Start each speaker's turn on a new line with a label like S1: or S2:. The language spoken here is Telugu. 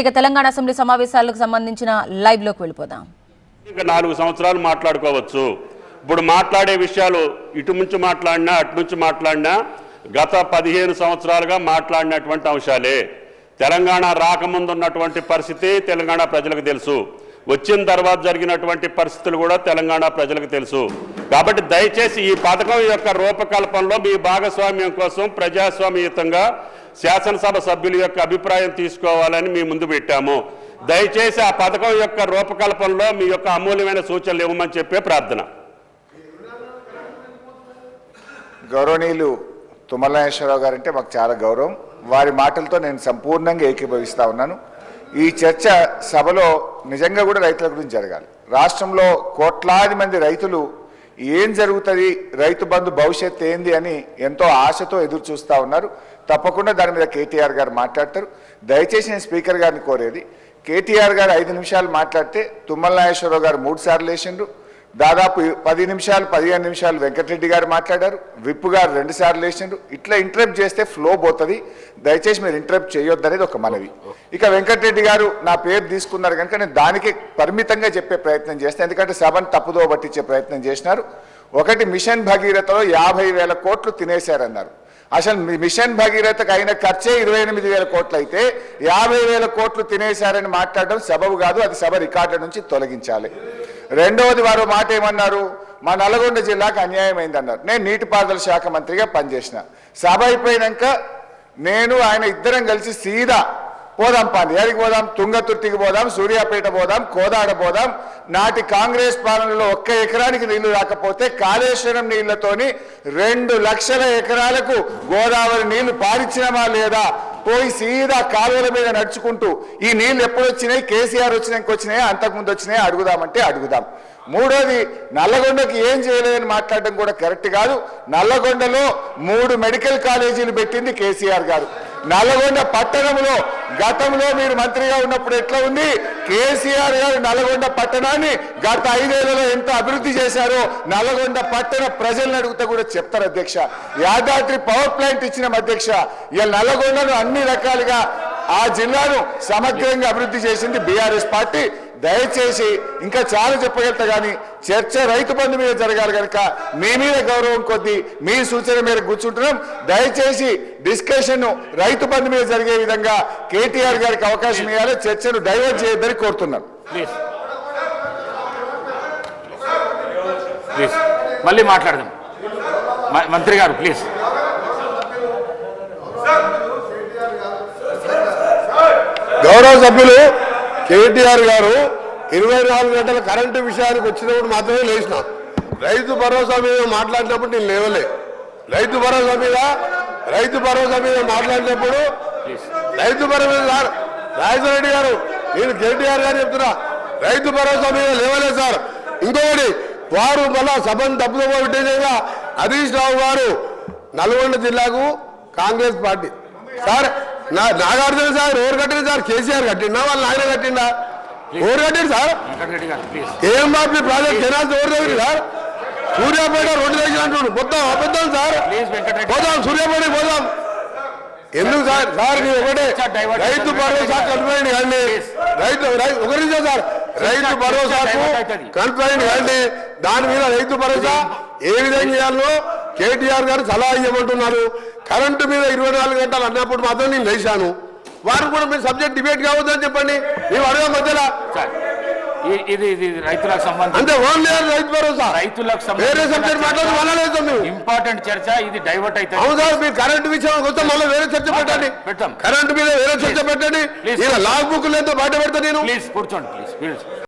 S1: ఇక తెలంగాణ అసెంబ్లీ సమావేశాలకు సంబంధించిన లైవ్లోకి వెళ్ళిపోదాం.
S2: ఇంకా నాలుగు సంవత్సరాలు మాట్లాడుకోవచ్చు. ఇప్పుడు మాట్లాడే విషయాలు ఇటు నుంచి మాట్లాడినా అటు నుంచి మాట్లాడినా గత పదిహేను సంవత్సరాలుగా మాట్లాడినటువంటి అంశాలే. తెలంగాణ రాకముందు ఉన్నటువంటి పరిస్థితి తెలంగాణ ప్రజలకు తెలుసు. వచ్చిన తర్వాత జరిగినటువంటి పరిస్థితులు కూడా తెలంగాణ ప్రజలకు తెలుసు. కాబట్టి దయచేసి ఈ పథకం యొక్క రూపకల్పనలో మీ భాగస్వామ్యం కోసం ప్రజాస్వామ్యయుతంగా శాసనసభ సభ్యుల యొక్క అభిప్రాయం తీసుకోవాలని మీ ముందు పెట్టాము. దయచేసి ఆ పథకం యొక్క రూపకల్పనలో మీ యొక్క అమూల్యమైన సూచనలు ఇవ్వమని చెప్పే ప్రార్థన.
S3: గౌరవనీయులు తుమ్మలనేశ్వరరావు గారంటే గారు అంటే మాకు చాలా గౌరవం. వారి మాటలతో నేను సంపూర్ణంగా ఏకీభవిస్తా ఉన్నాను. ఈ చర్చ సభలో నిజంగా కూడా రైతుల గురించి జరగాలి. రాష్ట్రంలో కోట్లాది మంది రైతులు ఏం జరుగుతుంది రైతు బంధు భవిష్యత్ ఏంది అని ఎంతో ఆశతో ఎదురు చూస్తూ ఉన్నారు. తప్పకుండా దాని మీద కేటీఆర్ గారు మాట్లాడతారు. దయచేసి నేను స్పీకర్ గారిని కోరేది కేటీఆర్ గారు ఐదు నిమిషాలు మాట్లాడితే తుమ్మల నాగేశ్వరరావు గారు మూడు సార్లు వేసిండ్రు దాదాపు పది నిమిషాలు పదిహేను నిమిషాలు వెంకటరెడ్డి గారు మాట్లాడారు. విప్పు గారు రెండు సార్లు ఇట్లా ఇంటరప్ట్ చేస్తే ఫ్లో పోతుంది. దయచేసి మీరు ఇంటరప్ట్ చేయొద్దనేది ఒక మనవి. ఇక వెంకటరెడ్డి గారు నా పేరు తీసుకున్నారు కనుక నేను దానికి పరిమితంగా చెప్పే ప్రయత్నం చేస్తాను ఎందుకంటే సభను తప్పుదో పట్టించే ప్రయత్నం చేసినారు. ఒకటి మిషన్ భగీరథలో యాభై వేల కోట్లు తినేశారన్నారు. అసలు మిషన్ భగీరథకు అయిన ఖర్చే ఇరవై ఎనిమిది వేల కోట్లు అయితే యాభై వేల కోట్లు తినేశారని మాట్లాడడం సబబు కాదు అది సభ రికార్డుల నుంచి తొలగించాలి. రెండవది వారు మాట ఏమన్నారు? మా నల్గొండ జిల్లాకు అన్యాయం అయిందన్నారు నేను నీటిపారుదల శాఖ మంత్రిగా పనిచేసిన. సభ అయిపోయినాక నేను ఆయన ఇద్దరం కలిసి సీదా పోదాం పాండి ఎక్కడికి పోదాం? తుంగతుర్తికి పోదాం సూర్యాపేట పోదాం కోదాడ పోదాం. నాటి కాంగ్రెస్ పాలనలో ఒక్క ఎకరానికి నీళ్ళు రాకపోతే కాళేశ్వరం నీళ్ళతోని రెండు లక్షల ఎకరాలకు గోదావరి నీళ్ళు పారిచ్చినమా లేదా? పోయి సీదా కాలువల మీద నడుచుకుంటూ ఈ నీళ్ళు ఎప్పుడు వచ్చినాయి కేసీఆర్ వచ్చినాక వచ్చినాయి? అంతకుముందు వచ్చినాయి? అడుగుదామంటే అడుగుదాం. మూడోది నల్లగొండకి ఏం చేయలేదని మాట్లాడడం కూడా కరెక్ట్ కాదు. నల్లగొండలో మూడు మెడికల్ కాలేజీలు పెట్టింది కేసీఆర్ గారు. నల్గొండ పట్టణంలో గతంలో మీరు మంత్రిగా ఉన్నప్పుడు ఎట్లా ఉంది? కేసీఆర్ గారు నల్గొండ పట్టణాన్ని గత ఐదేళ్ళలో ఎంత అభివృద్ధి చేశారో నల్గొండ పట్టణ ప్రజలను అడిగితే కూడా చెప్తారు అధ్యక్ష. యాదాద్రి పవర్ ప్లాంట్ ఇచ్చిన అధ్యక్ష. ఇలా నల్గొండను అన్ని రకాలుగా ఆ జిల్లాను సమగ్రంగా అభివృద్ధి చేసింది బీఆర్ఎస్ పార్టీ. దయచేసి ఇంకా చాలా చెప్పగలుగుతా కానీ చర్చ రైతు బంధు మీద జరగాలి కనుక మీ మీద గౌరవం కొద్దీ మీ సూచన మీద కూర్చుంటున్నాం. దయచేసి డిస్కషన్ రైతు బంధు మీద జరిగే విధంగా కేటీఆర్ గారికి అవకాశం ఇవ్వాలి. చర్చను డైవర్ట్ చేయొద్దని కోరుతున్నాం.
S4: ప్లీజ్. ప్లీజ్. మళ్ళీ మాట్లాడదాం. మ- మంత్రి గారు ప్లీజ్
S5: గౌరవ సభ్యులు కేటీఆర్ గారు ఇరవై నాలుగు గంటల కరెంటు విషయానికి వచ్చినప్పుడు మాత్రమే లేచిన. రైతు భరోసా మీద మాట్లాడినప్పుడు నేను లేవలే. రైతు భరోసా మీద రైతు భరోసా మీద మాట్లాడినప్పుడు రైతు భరోసా సార్ గారు నేను కేటీఆర్ గారు చెప్తున్నా రైతు భరోసా మీద లేవలే సార్. ఇంకొకటి వారు మళ్ళా సభను తప్పుదోవ పెట్టేసేగా హరీష్ రావు గారు నల్గొండ జిల్లాకు కాంగ్రెస్ పార్టీ. సార్ నా నాగార్జున సార్ ఎవరు కట్టింది సార్ కేసీఆర్ కట్టిండా వాళ్ళ ఆయన కట్టిండా? ఎవరు కట్టింది sir?
S4: Please.
S5: KMRP project canals ఎవరు దగ్గర సార్? సూర్యాపేట రెండు దగ్గర అంటుండు మొత్తం అబద్ధం సార్. పోదాం సూర్యాపేట పోదాం. ఎందుకు సార్? సార్ మీరు ఒకటే. రైతు భరోసా కన్ఫైన్ కండి రైతు రై- ఒక నిమిషం సార్. రైతు భరోసాకు
S4: అవుతుంది.
S5: కన్ఫైన్ కండి దాని మీద రైతు భరోసా ఏ విధంగా చేయాలో కేటీఆర్ గారు సలహా ఇవ్వమంటున్నారు. కరెంటు మీద ఇరవై నాలుగు గంటలు అన్నప్పుడు మాత్రం నేను లేచాను. వారు కూడా మీరు సబ్జెక్ట్ డిబేట్ కావద్దని చెప్పండి. మేము అడగ మధ్యలో.
S4: ఇది ఇది రైతులకు సంబంధించి
S5: అంతే ఓన్లీ రైతు భరోసా?
S4: రైతులకు
S5: వేరే సబ్జెక్ట్ మాట్లాడి వాళ్ళలేదు మేము
S4: ఇంపార్టెంట్ చర్చ ఇది డైవర్ట్ అవుతుంది.
S5: అవును సార్ మీరు కరెంటు విషయం వస్తే మళ్ళీ వేరే చర్చ పెట్టండి. కరెంటు మీద వేరే చర్చ పెట్టండి. ఇలా లాగ్ బుక్ లేదో బయట పెడతా నేను.
S4: ప్లీజ్ కూర్చోండి ప్లీజ్